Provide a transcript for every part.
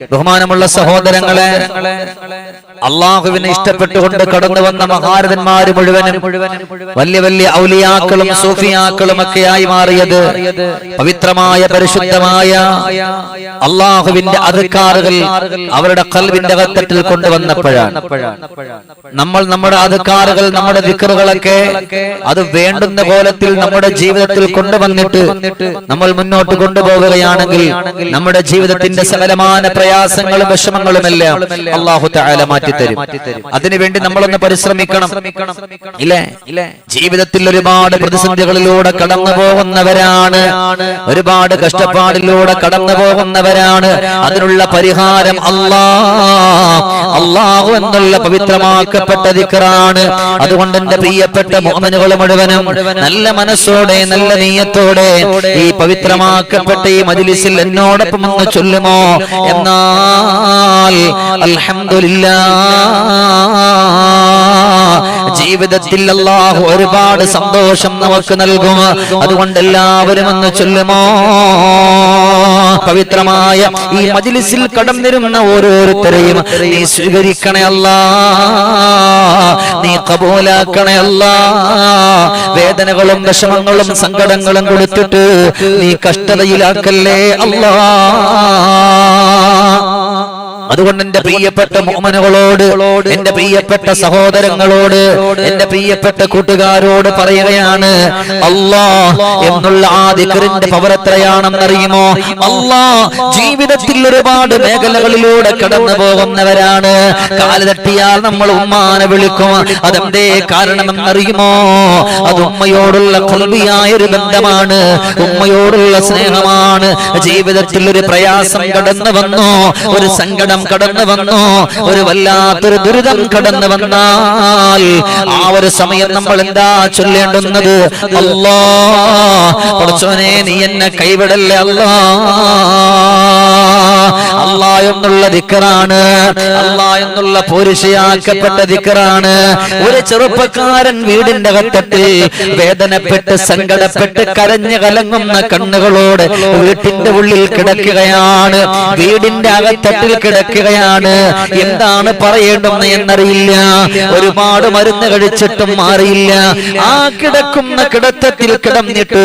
ബഹുമാനമുള്ള സഹോദരങ്ങളെ അള്ളാഹുവിനെ ഇഷ്ടപ്പെട്ടുകൊണ്ട് കടന്നു വന്ന മഹാരഥന്മാര് മുഴുവനും വലിയ വലിയ ഔലിയാക്കളും സൂഫിയാക്കളും ഒക്കെയായി മാറിയത് പവിത്രമായ പരിശുദ്ധമായ അള്ളാഹുവിന്റെ അധികാറുകൾ അവരുടെ കൽവിന്റെ അകത്തട്ടിൽ കൊണ്ടുവന്നപ്പോഴാണ്. നമ്മൾ നമ്മുടെ അധികാറുകൾ നമ്മുടെ ദിക്കറുകളൊക്കെ അത് വേണ്ടുന്ന കോലത്തിൽ നമ്മുടെ ജീവിതത്തിൽ കൊണ്ടുവന്നിട്ട് നമ്മൾ മുന്നോട്ട് കൊണ്ടുപോവുകയാണെങ്കിൽ നമ്മുടെ ജീവിതത്തിന്റെ സകലമായ പ്രയാസങ്ങളും വിഷമങ്ങളും എല്ലാം അള്ളാഹു താല മാറ്റിത്തരും. അതിനുവേണ്ടി നമ്മളൊന്ന് പരിശ്രമിക്കണം. ഇല്ലേ? ജീവിതത്തിൽ ഒരുപാട് പ്രതിസന്ധികളിലൂടെ കടന്നു പോകുന്നവരാണ്. ഒരുപാട് കഷ്ടപ്പാടിലൂടെ കടന്നു പോകുന്നവരാണ് അതിനുള്ള പരിഹാരം അല്ലാ. അല്ലാഹു എന്നുള്ള പവിത്രമാക്കപ്പെട്ട ദിക്കറാണ് അതുകൊണ്ട് എന്റെ പ്രിയപ്പെട്ട മോമനുകൾ മുഴുവനും നല്ല മനസ്സോടെ നല്ല നീയത്തോടെ ഈ പവിത്രമാക്കപ്പെട്ട ഈ മജിലിസിൽ എന്നോടൊപ്പം ഒന്ന് ചൊല്ലുമോ? എന്നാൽ അൽഹംദുലില്ലാ ജീവിതത്തിൽ അല്ലാഹു ഒരുപാട് സന്തോഷം നമുക്ക് നൽകും. അതുകൊണ്ട് എല്ലാവരും ഒന്ന് ചൊല്ലുമോ? പവിത്രമായ ഈ മജിലിസിൽ കടന്നിരുന്ന ഓരോരുത്തരെയും നീ സ്വീകരിക്കണേ അല്ലാ നീ കബൂലാക്കണേ അല്ലാ. വേദനകളും വിഷമങ്ങളും സങ്കടങ്ങളും കൊടുത്തിട്ട് നീ കഷ്ടതയിലാക്കല്ലേ അല്ലാ. അതുകൊണ്ട് എന്റെ പ്രിയപ്പെട്ട മോമനുകളോട് എന്റെ പ്രിയപ്പെട്ട സഹോദരങ്ങളോട് എന്റെ പ്രിയപ്പെട്ട കൂട്ടുകാരോട് പറയുകയാണ് അല്ലാ എന്നുള്ള ആ ദിക്കറിന്റെ പവർ എത്രയാണെന്നറിയുമോ അല്ലാ ജീവിതത്തിൽ ഒരുപാട് മേഖലകളിലൂടെ കടന്നു പോകുന്നവരാണ്. കാൽ തട്ടിയാൽ നമ്മൾ ഉമ്മാനെ വിളിക്കും. അതെന്തേ കാരണമെന്നറിയുമോ? അത് ഉമ്മയോടുള്ള കൊൽവിയായ ഒരു ബന്ധമാണ്. ഉമ്മയോടുള്ള സ്നേഹമാണ്. ജീവിതത്തിൽ ഒരു പ്രയാസം കടന്നു വന്നു. ഒരു സങ്കടം കടന്നു വന്നു. ഒരു വല്ലാത്തൊരു ദുരിതം കടന്നു വന്നാൽ ആ ഒരു സമയം നമ്മൾ എന്താ ചൊല്ലേണ്ടുന്നത്? അല്ലാ നീ എന്നെ കൈവിടല്ലേ അല്ല? അല്ല എന്നുള്ള ദിക്കറാണ്. അല്ലാ എന്നുള്ള പോരുഷയാക്കപ്പെട്ട ദിക്കറാണ്. ഒരു ചെറുപ്പക്കാരൻ വീടിന്റെ കത്തട്ടിൽ വേദനപ്പെട്ട് സങ്കടപ്പെട്ട് കരഞ്ഞു കലങ്ങുന്ന കണ്ണുകളോട് വീട്ടിന്റെ ഉള്ളിൽ കിടക്കുകയാണ്. വീടിന്റെ അകത്തട്ടിൽ കിടക്കുകയാണ് എന്താണ് പറയേണ്ടെന്ന് എന്നറിയില്ല. ഒരുപാട് മരുന്ന് കഴിച്ചിട്ടും മാറിയില്ല. ആ കിടക്കുന്ന കിടത്തത്തിൽ കിടന്നിട്ട്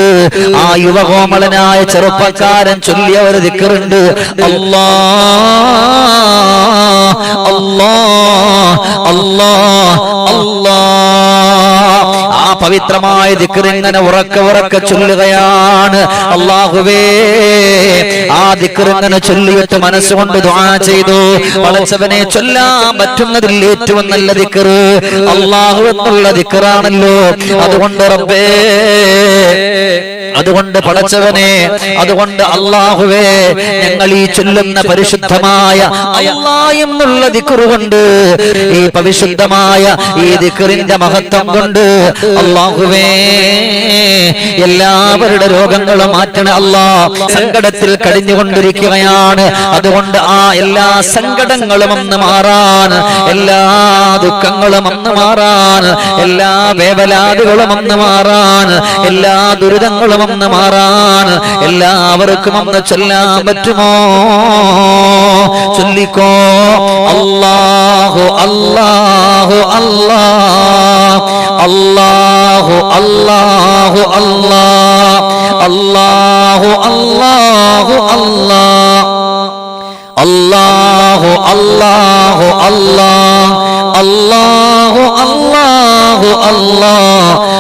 ആ യുവകോമളനായ ചെറുപ്പക്കാരൻ ചൊല്ലിയ ഒരു ദിക്കറുണ്ട്. അല്ലാ അല്ലാ അല്ലാ പവിത്രമായ ദിക്കർ ഇങ്ങനെ ഉറക്ക ഉറക്ക ചൊല്ലുകയാണ്. അള്ളാഹുവേ ആ ദിക്കർ ഇങ്ങനെ ചൊല്ലിയിട്ട് മനസ്സുകൊണ്ട് ദ്വാ ചെയ്തു. വളച്ചവനെ ചൊല്ലാൻ പറ്റുന്നതിൽ ഏറ്റവും നല്ല ദിക്കർ അള്ളാഹു എന്നുള്ള ദിക്കറാണല്ലോ അതുകൊണ്ട് റബ്ബേ അതുകൊണ്ട് പടച്ചവനെ അതുകൊണ്ട് അള്ളാഹുവേ ഞങ്ങൾ ഈ ചൊല്ലുന്ന പരിശുദ്ധമായ അല്ലാ എന്നുള്ള ദിക്കറുകൊണ്ട് ഈ പരിശുദ്ധമായ ഈ ദിക്കറിന്റെ മഹത്വം കൊണ്ട് അള്ളാഹുവേ എല്ലാവരുടെ രോഗങ്ങളും മാറ്റണ അല്ലാ. സങ്കടത്തിൽ കഴിഞ്ഞുകൊണ്ടിരിക്കുകയാണ് അതുകൊണ്ട് ആ എല്ലാ സങ്കടങ്ങളും അന്ന് മാറാൻ എല്ലാ ദുഃഖങ്ങളും അന്ന് മാറാൻ എല്ലാ വേവലാദികളും അന്ന് മാറാൻ എല്ലാ ദുരിതങ്ങളും ഒന്ന് മാറാൻ എല്ലാവർക്കും ഒന്ന് ചൊല്ലാൻ പറ്റുമോ? ചൊല്ലിക്കോ. അല്ലാഹു അല്ലാഹു അല്ലാ. അല്ലാഹു അല്ലാഹു അല്ലാ. അല്ലാഹു അല്ലാഹു അല്ലാ. അല്ലാഹു അല്ലാഹു അല്ലാ. അല്ലാഹു അല്ലാഹു അല്ലാ.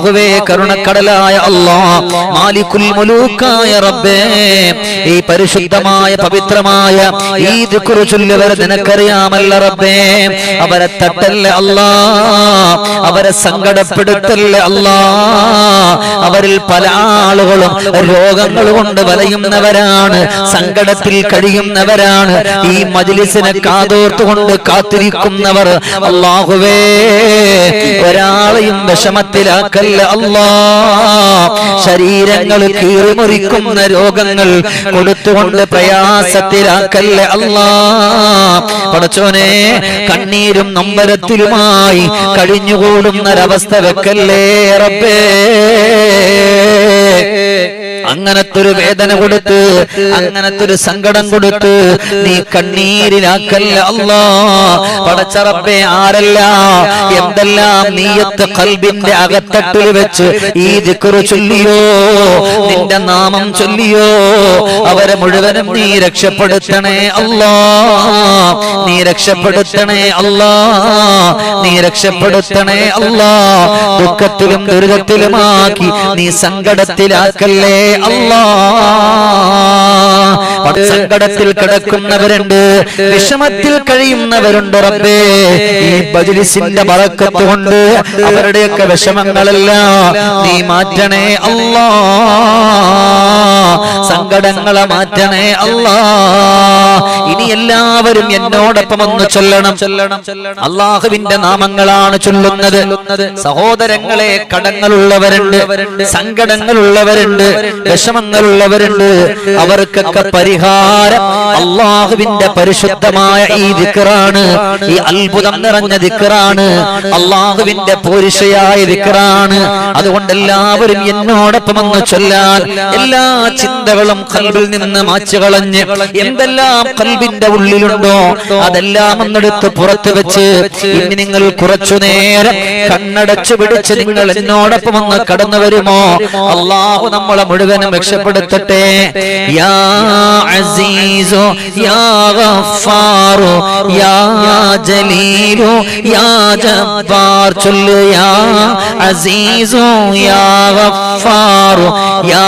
അള്ളാഹുവേ കരുണക്കടലായ അള്ളാ മാലിക്കുൽ മുലൂക്കായ റബ്ബേ ഈ പരിശുദ്ധമായ പവിത്രമായ ഈ ദിക്റ് ചൊല്ലുവരെ നിനക്കറിയാമല്ല റബ്ബേ. അവരെ തട്ടല്ല അല്ലാ അവരെ സങ്കടപ്പെടുത്തല്ലേ അല്ലാ അവരിൽ പല ആളുകളും രോഗങ്ങൾ കൊണ്ട് വലയുന്നവരാണ് സങ്കടത്തിൽ കഴിയുന്നവരാണ് ഈ മജിലിസിനെ കാതോർത്തുകൊണ്ട് കാത്തിരിക്കുന്നവർ. അള്ളാഹുവേ ഒരാളെയും വിഷമത്തിലാക്കല്ല അല്ലാ ശരീരങ്ങൾ കീറിമുറിക്കുന്ന രോഗങ്ങൾ കൊടുത്തുകൊണ്ട് പ്രയാസത്തിലാക്കല്ലേ അല്ലാ. പടച്ചോനെ കണ്ണീരും നമ്പരത്തിലുമായി കഴിഞ്ഞുകൂടുന്നൊരവസ്ഥ വെക്കല്ലേ റബ്ബേ. അങ്ങനത്തെ ഒരു വേദന കൊടുത്ത് അങ്ങനത്തെ ഒരു സങ്കടം കൊടുത്ത് നീ കണ്ണീരിലാക്കല്ല അല്ലാ. പടച്ചറപ്പെ ആരല്ല? എന്തെല്ലാം നീയത്ത് കൽബിന്റെ അകത്തട്ടിൽ വെച്ച് ഈ ദിക്കുറു ചൊല്ലിയോ? നിന്റെ നാമം ചൊല്ലിയോ? അവരെ മുഴുവനും നീ രക്ഷപ്പെടുത്തണേ അല്ലാ. നീ രക്ഷപ്പെടുത്തണേ അല്ലാ. നീ രക്ഷപ്പെടുത്തണേ അല്ലാ. ദുഃഖത്തിലും ദുരിതത്തിലുമാക്കി നീ സങ്കടത്തിലാക്കല്ലേ സങ്കടത്തിൽ കിടക്കുന്നവരുണ്ട് വിഷമത്തിൽ കഴിയുന്നവരുണ്ട് റബ്ബേ. ഈ ബജിലിസിന്റെ പറക്കത്ത് കൊണ്ട് അവരുടെയൊക്കെ വിഷമങ്ങളെല്ലാം നീ മാറ്റണേ അല്ലാ സങ്കടങ്ങളെ മാറ്റണേ അല്ലാ ഇനി എല്ലാവരും എന്നോടൊപ്പം ഒന്ന് ചൊല്ലണം ചൊല്ലണം. അള്ളാഹുവിന്റെ നാമങ്ങളാണ് ചൊല്ലുന്നത്. സഹോദരങ്ങളെ കടങ്ങളുള്ളവരുണ്ട് സങ്കടങ്ങളുള്ളവരുണ്ട് വിഷമങ്ങളുള്ളവരുണ്ട്. അവർക്കൊക്കെ പരിഹാരം അള്ളാഹുവിന്റെ പരിശുദ്ധമായ ഈ ദിക്കറാണ് ഈ അത്ഭുതം നിറഞ്ഞ ദിക്കറാണ് അള്ളാഹുവിന്റെ പോരിഷയായ ദിക്കറാണ് അതുകൊണ്ട് എല്ലാവരും എന്നോടൊപ്പം എന്ന് ചൊല്ലാൻ എല്ലാ ചിന്തകളും കൽബിൽ നിന്ന് മാച്ചു കളഞ്ഞ് എന്തെല്ലാം കൽബിന്റെ ഉള്ളിലുണ്ടോ? അതെല്ലാം ഒന്നെടുത്ത് പുറത്തു വെച്ച് ഇനി നിങ്ങൾ കുറച്ചു നേരം കണ്ണടച്ചു പിടിച്ച് നിങ്ങൾ എന്നോടൊപ്പം ഒന്ന് കടന്നു വരുമോ? അള്ളാഹു നമ്മളെ മുഴുവനും രക്ഷപ്പെടുത്തട്ടെ. യാ അസീസോ യാ ഗഫാറോ യാ ജലീലോ യാ ജബ്ബാർ ചൊല്ലു യാ അസീസു യാ ഗഫാറോ യാ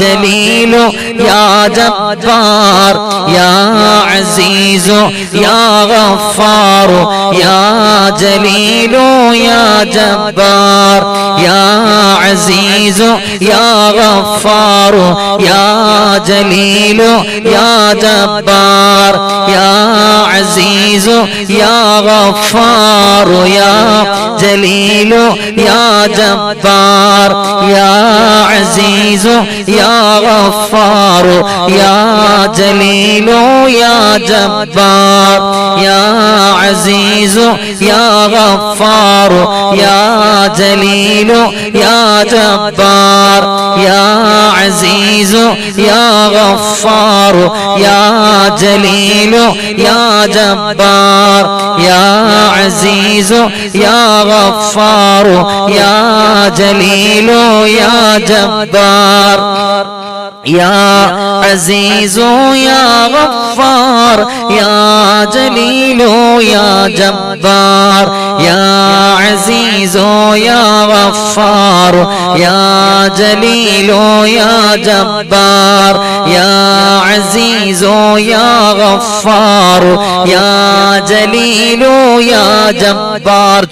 ജലീലു يا جبار يا عزيز يا غفار يا جليل يا جبار يا عزيز يا غفار يا جليل يا جبار يا عزيز يا غفار يا جليل يا جبار يا عزيز يا غفار. جبار يا جليل يا جبار يا عزيز يا غفار يا جليل يا جبار يا عزيز يا غفار يا جليل يا جبار يا عزيز يا غفار يا جليل يا جبار يا عزيز يا غفار يا جليل يا جبار يا عزيز يا غفار يا جليل يا جبار يا عزيز يا غفار يا جليل يا جبار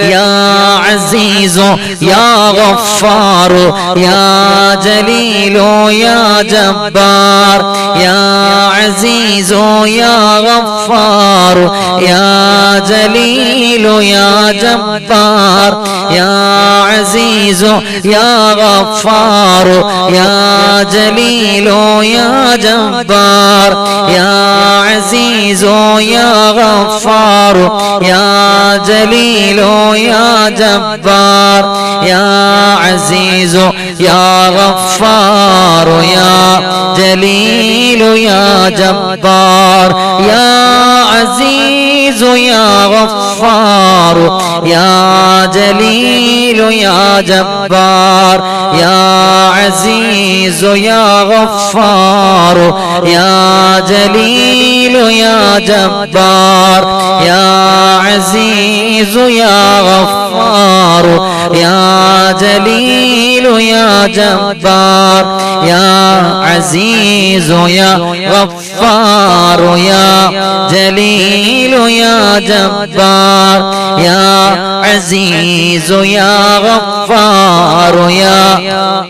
يا عزيز يا غفار يا جليل يا جبار يا عزيز يا غفار يا جليل يا جبار يا عزيز يا غفار يا جليل يا جبار يا عزيز يا غفار يا جليل يا جبار يا عزيز يا غفار يا جليل يا جبار يا عزيز يا غفار يا جليل يا جبار يا عزيز يا غفار يا جليل يا جبار يا عزيز يا غفار يا جليل يا جبار يا عزيز يا غفار يا جليل يا جبار يا عزيز يا غفار يا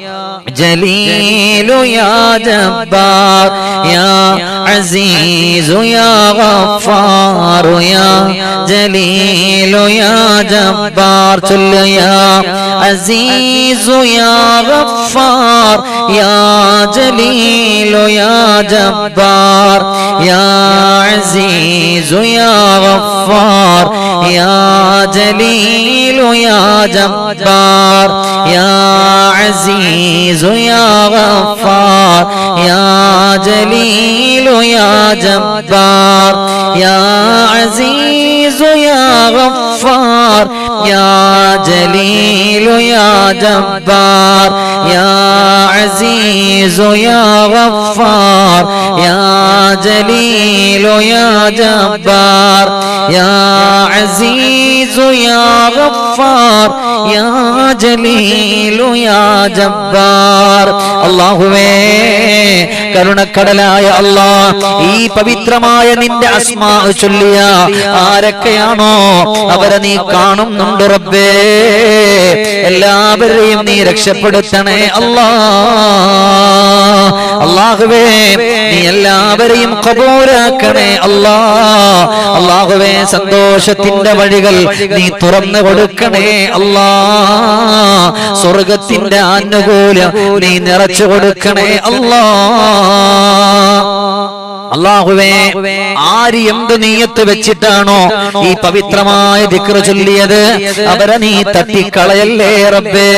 جليل يا جبار يا عزيز يا غفار يا جليل يا جبار قل يا عزيز يا غفار يا جليل يا جبار يا عزيز يا غفار يا جليل يا جبار يا عزيز يا غفار يا جليل يا جبار يا عزيز يا غفار يا جليل يا جبار يا عزيز يا غفار يا جليل يا جبار يا عزيز يا غفار يا جليل يا جبار അള്ളാഹുവേ കരുണക്കടലായ അല്ലാ ഈ പവിത്രമായ നിന്റെ അസ്മാ ചൊല്ലിയ ആരൊക്കെയാണോ അവരെ നീ കാണുന്നുണ്ട് റബ്ബേ എല്ലാവരെയും നീ രക്ഷപ്പെടുത്തണേ അല്ലാ. അള്ളാഹുവേ നീ എല്ലാവരെയും കബൂരാക്കണേ അല്ലാ. അള്ളാഹുവേ സന്തോഷത്തിന്റെ വഴികൾ നീ തുറന്നു കൊടുക്കണേ അല്ലാ. സ്വർഗത്തിന്റെ ആനുകൂല്യം നീ നിറച്ചു കൊടുക്കണേ അല്ലാ. അള്ളാഹുവേ ആര് എന്ത് നീയത്ത് വെച്ചിട്ടാണോ ഈ പവിത്രമായ ദിക്ര ചൊല്ലിയത്? അവരെ നീ തട്ടിക്കളയല്ലേ റബ്ബേ?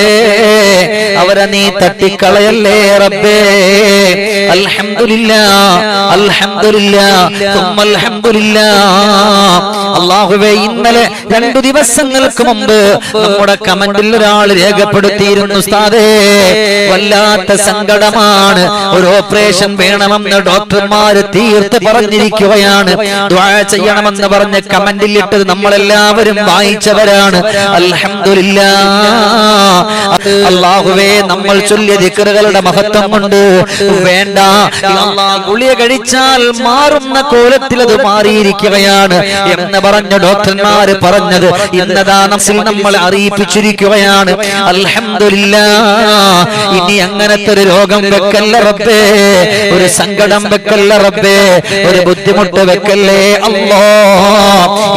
അവരെ നീ തട്ടിക്കളയല്ലേ റബ്ബേ? അൽഹംദുലില്ല അൽഹംദുലില്ല അൽഹംദുലില്ല അൽഹംദുലില്ലാ. അള്ളാഹുവേ ഇന്നലെ രണ്ടു ദിവസങ്ങൾക്ക് മുമ്പ് നമ്മുടെ കമന്റിൽ ഒരാൾ രേഖപ്പെടുത്തിയിരുന്നു ഉസ്താദേ. വല്ലാത്ത സങ്കടമാണ്. ഒരു ഓപ്പറേഷൻ വേണമെന്ന് ഡോക്ടർമാര് തീർത്ത് പറഞ്ഞിരിക്കുകയാണ്. ചെയ്യണമെന്ന് പറഞ്ഞ് കമന്റിൽ ഇട്ടത് നമ്മളെല്ലാവരും വായിച്ചവരാണ്. അൽഹംദുലില്ലാ. അള്ളാഹുവേ നമ്മൾ ചൊല്ലിയ ദിക്കറുകളുടെ മഹത്വം കൊണ്ട് വേണ്ട. ഗുളിയ കഴിച്ചാൽ മാറുന്ന കോലത്തിൽ അത് മാറിയിരിക്കുകയാണ്. എന്ന് പറഞ്ഞ ഡോക്ടർമാര് പറഞ്ഞത്. ഇന്നതാ നഫ്സിൽ നമ്മൾ അറിയിപ്പിച്ചിരിക്കുകയാണ്. അൽഹംദുലില്ലാ. ഇനി അങ്ങനത്തെ ഒരു രോഗം വെക്കല്ല റബ്ബേ. ഒരു സങ്കടം വെക്കല്ല റബ്ബേ. ഒരു ബുദ്ധിമുട്ട് വെക്കല്ലേ? അല്ലോ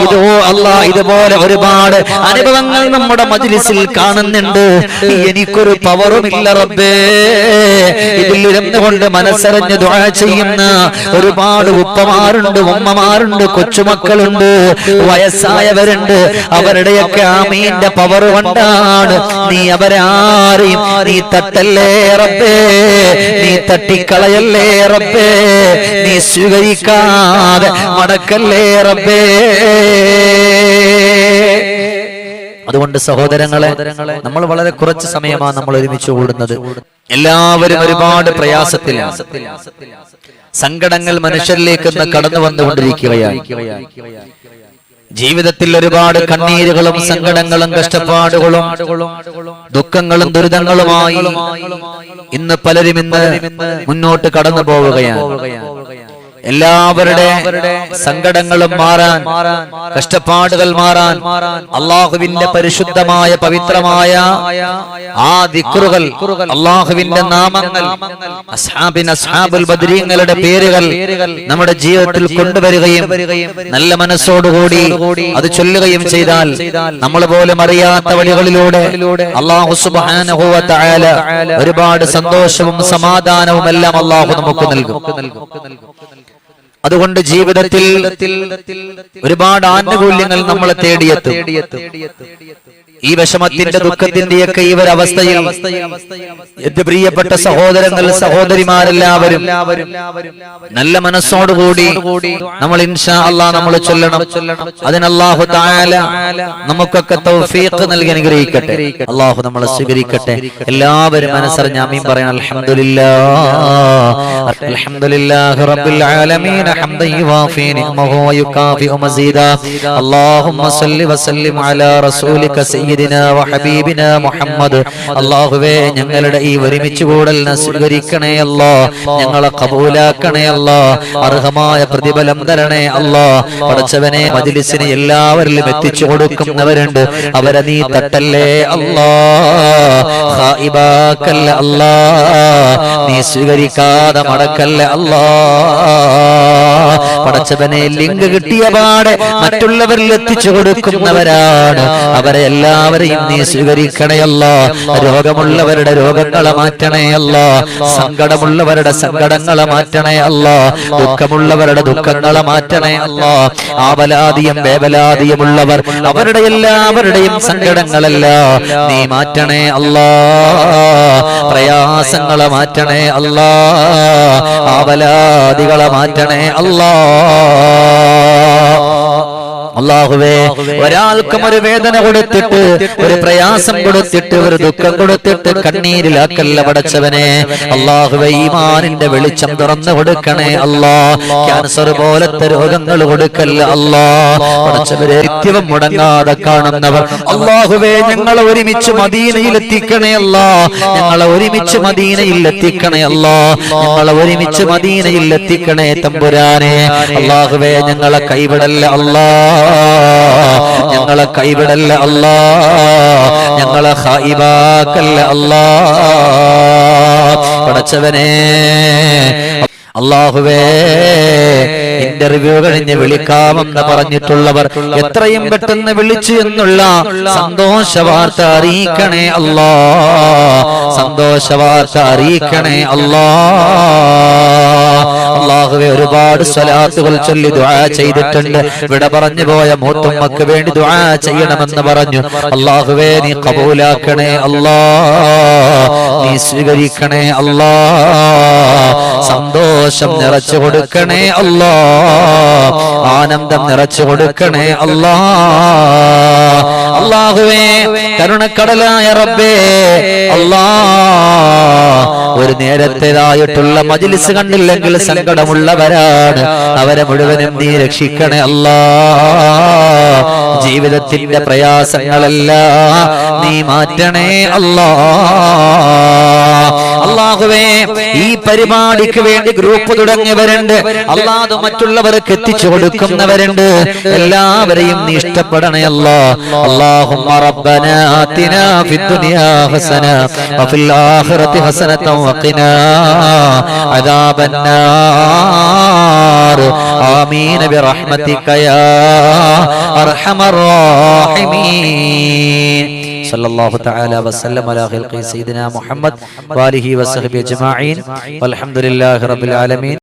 ഇതോ അല്ല ഇതുപോലെ ഒരുപാട് അനുഭവങ്ങൾ നമ്മുടെ മജ്ലിസിൽ കാണുന്നുണ്ട്. എനിക്കൊരു പവറുമില്ല റബ്ബേ. ഇതിൽ ഇരുന്നുകൊണ്ട് മനസ്സറിഞ്ഞ് ദുആ ചെയ്യുന്ന ഒരുപാട് ഉപ്പമാരുണ്ട് ഉമ്മമാരുണ്ട് കൊച്ചുമക്കളുണ്ട് വയസ്സായവരുണ്ട്. അവരുടെയൊക്കെ ആമീന്റെ പവർ കൊണ്ടാണ് നീ അവരാരെയും നീ തട്ടല്ലേ റബ്ബേ? നീ തട്ടിക്കളയല്ലേ റബ്ബേ? നീ സ്വീകരിക്കാതെ മടക്കല്ലേ റബ്ബേ. അതുകൊണ്ട് സഹോദരങ്ങളെ നമ്മൾ വളരെ കുറച്ച് സമയമാണ് നമ്മൾ ഒരുമിച്ച് കൂടുന്നത് എല്ലാവരും ഒരുപാട് പ്രയാസത്തിൽ സങ്കടങ്ങൾ മനുഷ്യരിലേക്ക് കടന്നു വന്നുകൊണ്ടിരിക്കുകയാണ്. ജീവിതത്തിൽ ഒരുപാട് കണ്ണീരുകളും സങ്കടങ്ങളും കഷ്ടപ്പാടുകളും ദുഃഖങ്ങളും ദുരിതങ്ങളുമായി ഇന്ന് പലരും ഇന്ന് മുന്നോട്ട് കടന്നു പോവുകയാണ്. എല്ലാവരുടെ സങ്കടങ്ങളും മാറാൻ കഷ്ടപ്പാടുകൾ മാറാൻ അള്ളാഹുവിന്റെ പരിശുദ്ധമായ പവിത്രമായ ആ ദിക്റുകൾ അള്ളാഹുവിന്റെ നാമങ്ങൾ അസ്ഹാബിൻ അസ്ഹാബുൽ ബദ്രീങ്ങളുടെ പേരുകൾ നമ്മുടെ ജീവിതത്തിൽ കൊണ്ടുവരികയും നല്ല മനസ്സോടുകൂടി അത് ചൊല്ലുകയും ചെയ്താൽ നമ്മൾ പോലും അറിയാത്ത വഴികളിലൂടെ അള്ളാഹു ഒരുപാട് സന്തോഷവും സമാധാനവും എല്ലാം അള്ളാഹു നമുക്ക് നൽകും. അതുകൊണ്ട് ജീവിതത്തിൽ ഒരുപാട് ആനുകൂല്യങ്ങൾ നമ്മളെ തേടിയെത്തും. ഈ വിഷമത്തിന്റെ ദുഃഖത്തിന്റെയൊക്കെ ഈ ഒരു അവസ്ഥയിൽ എന്റെ പ്രിയപ്പെട്ട സഹോദരങ്ങൾ സഹോദരിമാരെല്ലാവരും നല്ല മനസ്സോടുകൂടി നമ്മൾ ഇൻഷാ അല്ലാ നമ്മൾ ചൊല്ലണം. അതിന് അല്ലാഹു തആല നമുക്കൊക്കെ തൗഫീഖ് നൽകി അനുഗ്രഹിക്കട്ടെ. അള്ളാഹു നമ്മളെ സ്വീകരിക്കട്ടെ. എല്ലാവരും മനസ്സറിഞ്ഞ പറയാൻ അൽഹംദുലില്ലാഹ്. അൽഹംദുലില്ലാഹി റബ്ബിൽ ആലമീൻ. ഹംദൻ യുവാഫി نعمه ويكافئ مزيدا اللهم صل وسلم على رسولك سيدنا وحبيبنا محمد അല്ലാഹുവേ ഞങ്ങളുടെ ഈ ഒരുമിച്ച് കൂടലിനെ സ്വീകരിക്കണേ അല്ലോ. ഞങ്ങളെ കബൂലാക്കണേ അല്ലോ. അർഹമായ പ്രതിഫലം തരണേ അല്ലോ. പഠിച്ചവനെ മജ്ലിസിന് എല്ലാവരിലും എത്തിച്ചു കൊടുക്കുന്നവരുണ്ട്. അവരെ നീ തട്ടല്ലേ അല്ലാ. അല്ലാ. നീ സ്വീകരിക്കാതെ മടക്കല്ല അല്ലാ. പടച്ചവനെ ലിങ്ക് കിട്ടിയ പാടെ മറ്റുള്ളവരിൽ എത്തിച്ചു കൊടുക്കുന്നവരാണ് അവരെ എല്ലാവരെയും നീ സ്വീകരിക്കണയല്ല. രോഗമുള്ളവരുടെ രോഗങ്ങളെ മാറ്റണയല്ല. സങ്കടമുള്ളവരുടെ സങ്കടങ്ങളെ മാറ്റണയല്ല. ദുഃഖമുള്ളവരുടെ ദുഃഖങ്ങളെ മാറ്റണയല്ല. ആവലാദിയും വേവലാദിയുമുള്ളവർ അവരുടെ എല്ലാവരുടെയും സങ്കടങ്ങളല്ല. നീ മാറ്റണേ അല്ലാ പ്രയാസങ്ങളെ മാറ്റണേ അല്ലാ ആവലാദികളെ മാറ്റണേ അല്ലാ Allah. അള്ളാഹുവേ ഒരാൾക്കും ഒരു വേദന കൊടുത്തിട്ട് ഒരു പ്രയാസം കൊടുത്തിട്ട് ഒരു ദുഃഖം കൊടുത്തിട്ട് കണ്ണീരിലാക്കല്ല പടച്ചവനെ. അള്ളാഹുവേ ഈമാനിന്റെ വെളിച്ചം തുറന്നു കൊടുക്കണേ അല്ലാ ക്യാൻസർ പോലത്തെ രോഗങ്ങൾ കൊടുക്കല്ല അല്ലാ പടച്ചവരെ നിത്യവും മുടങ്ങാതെ കാണുന്നവർ. അള്ളാഹുവേ ഞങ്ങളെ ഒരുമിച്ച് മദീനയിൽ എത്തിക്കണേ അല്ലാ ഞങ്ങളെ ഒരുമിച്ച് മദീനയിൽ എത്തിക്കണേ അല്ലാ ഞങ്ങളെ ഒരുമിച്ച് മദീനയിൽ എത്തിക്കണേ തമ്പുരാനെ. അള്ളാഹുവേ ഞങ്ങളെ കൈവിടല്ല അല്ലാ ഞങ്ങളെ കൈവിടല്ല അല്ലാ ഞങ്ങളെ ഹൈബാക്കല്ല അല്ലാ പടച്ചവനെ അള്ളാഹുവേ ഇന്റർവ്യൂ കഴിഞ്ഞ് വിളിക്കാമെന്ന് പറഞ്ഞിട്ടുള്ളവർ എത്രയും പെട്ടെന്ന് വിളിച്ചു എന്നുള്ള സന്തോഷ വാർത്ത അറിയിക്കണേ അല്ലാ സന്തോഷ വാർത്ത അറിയിക്കണേ അല്ലാ അള്ളാഹുവെ ഒരുപാട് സ്വലാത്തുകൾ ചൊല്ലി ദുആ ചെയ്തിട്ടുണ്ട്. വിട പറഞ്ഞു പോയ മൂത്തുമ്മക്ക് വേണ്ടി ദുആ ചെയ്യണമെന്ന് പറഞ്ഞു. അള്ളാഹുവെ നീ കബൂലാക്കണേ അല്ലാ നീ സ്വീകരിക്കണേ അല്ലാ സന്തോഷം നിറച്ചു കൊടുക്കണേ അല്ലാ ആനന്ദം നിറച്ചു കൊടുക്കണേ അല്ലാ അള്ളാഹുവേ കരുണക്കടലായ റബ്ബേ അള്ളാ ഒരു നേരത്തേതായിട്ടുള്ള മജിലിസ് കണ്ടില്ലെങ്കിൽ സങ്കടമുള്ളവരാണ്. അവരെ മുഴുവനും നീ രക്ഷിക്കണേ അല്ലാ ജീവിതത്തിന്റെ പ്രയാസങ്ങളല്ല നീ മാറ്റണേ അല്ലാ അള്ളാഹുവേ ഈ പരിപാടിക്ക് വേണ്ടി ഗ്രൂപ്പ് തുടങ്ങിയവരുണ്ട് അല്ലാതെ മറ്റുള്ളവർക്ക് എത്തിച്ചു കൊടുക്കുന്നവരുണ്ട് എല്ലാവരെയും നീ ഇഷ്ടപ്പെടണേ അല്ലാ اللهم ربنا آتنا في الدنيا حسنة وفي الآخرة حسنة وقنا عذاب النار آمين برحمتك يا أرحم الراحمين സല്ലല്ലാഹു തആല വസല്ലം അലാ ഖിൽഖി സയ്യിദിനാ മുഹമ്മദ് വാലിഹി വസഹബി അജ്മാഈൻ. വൽഹംദുലില്ലാഹി റബ്ബിൽ ആലമീൻ.